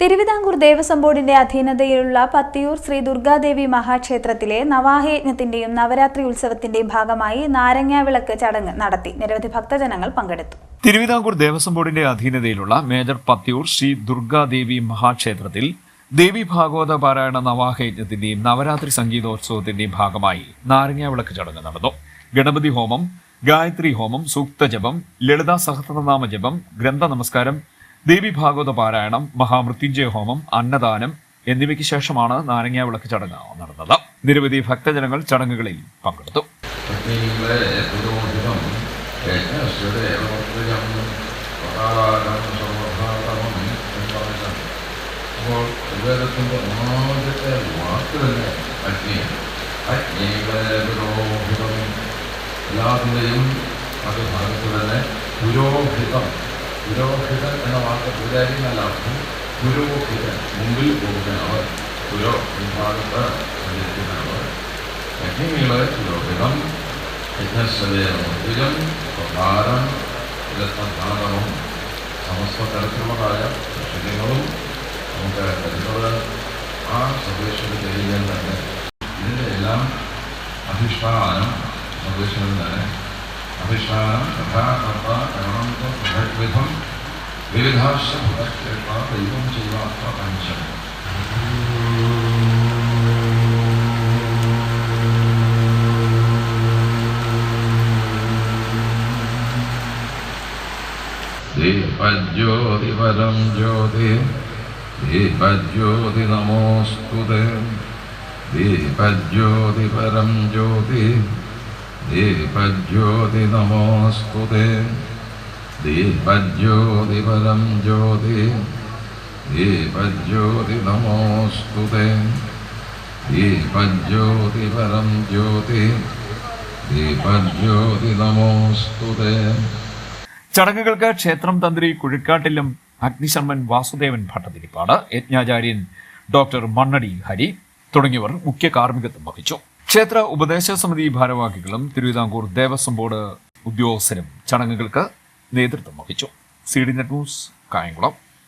തിരുവിതാംകൂർ ദേവസ്വം ബോർഡിന്റെ അധീനതയിലുള്ള പത്തിയൂർ ശ്രീ ദുർഗാദേവി മഹാക്ഷേത്രത്തിലെ നവാഹയജ്ഞത്തിന്റെയും നവരാത്രി ഉത്സവത്തിന്റെയും ഭാഗമായി നാരങ്ങാവിളക്ക് ചടങ്ങ് നടത്തി. നിരവധി ഭക്തജനങ്ങൾ പങ്കെടുത്തു. തിരുവിതാംകൂർ ദേവസ്വം ബോർഡിന്റെ അധീനതയിലുള്ള മേജർ പത്തിയൂർ ശ്രീ ദുർഗാദേവി മഹാക്ഷേത്രത്തിൽ ദേവി ഭാഗവത പാരായണ നവാഹയജ്ഞത്തിന്റെയും നവരാത്രി സംഗീതോത്സവത്തിന്റെയും ഭാഗമായി നാരങ്ങാവിളക്ക് ചടങ്ങ് നടന്നു. ഗണപതി ഹോമം ഗായത്രി ഹോമം സൂക്തജപം ലളിതാ സഹസ്രനാമ ജപം ഗ്രന്ഥ നമസ്കാരം ദേവി ഭാഗവത പാരായണം മഹാമൃത്യുഞ്ജയ ഹോമം അന്നദാനം എന്നിവയ്ക്ക് ശേഷമാണ് നാരങ്ങാവിളക്ക് ചടങ്ങ് നടന്നത്. നിരവധി ഭക്തജനങ്ങൾ ചടങ്ങുകളിൽ പങ്കെടുത്തു. അപ്പോൾ അഗ്നിയാണ് തന്നെ പുരോഹിതം പുരോഹിതൻ എന്ന വാക്ക് പൂജാരി എന്നല്ല അർത്ഥം പുരോഹിതൻ മുമ്പിൽ പോകുന്നവർ പുരോ വിഭാഗത്ത് സഞ്ചരിക്കുന്നവർ യജ്ഞങ്ങളെ പുരോഹിതം യജ്ഞശ്വരേവം പ്രകാരം രത്നധാരണവും സമസ്ത തരത്തിലുള്ളതായ വിഷയങ്ങളും നമുക്ക് തരുന്നത് ആ സർവേശ്വര ചെയ്യാൻ തന്നെ ഇതിൻ്റെ എല്ലാം അധിഷ്ഠാനം സർവേശ്വരൻ തന്നെ അധിഷ്ഠാനം യഥാകർത്ത കരണാന്ത വിധം വിവിധാശ ഭുരക്ഷേത്ര ദൈവം ചെയ്യാത്ത പഞ്ചം ദീപജ്യോതിപരം ജ്യോതി ദീപജ്യോതി നമോസ്തുതേ ദീപജ്യോതിപരം ജ്യോതി ദീപജ്യോതി നമോസ്തുതേ ദീപജ്യോതിപരം ജ്യോതി. ദീപജ്യോതി നമോസ്തുതേ ദീപജ്യോതിപരം ജ്യോതി. ദീപജ്യോതി നമോസ്തുതേ ചടങ്ങുകൾക്ക് ക്ഷേത്രം തന്ത്രി കുഴിക്കാട്ടിലും അഗ്നിശർമ്മൻ വാസുദേവൻ ഭട്ടതിരിപ്പാട് യജ്ഞാചാര്യൻ ഡോക്ടർ മണ്ണടി ഹരി തുടങ്ങിയവർ മുഖ്യ കാർമ്മികത്വം വഹിച്ചു. ക്ഷേത്ര ഉപദേശ സമിതി ഭാരവാഹികളും തിരുവിതാംകൂർ ദേവസ്വം ബോർഡ് ഉദ്യോഗസ്ഥരും ചടങ്ങുകൾക്ക് നേതൃത്വം വഹിച്ചു. C D net news Kayamkulam.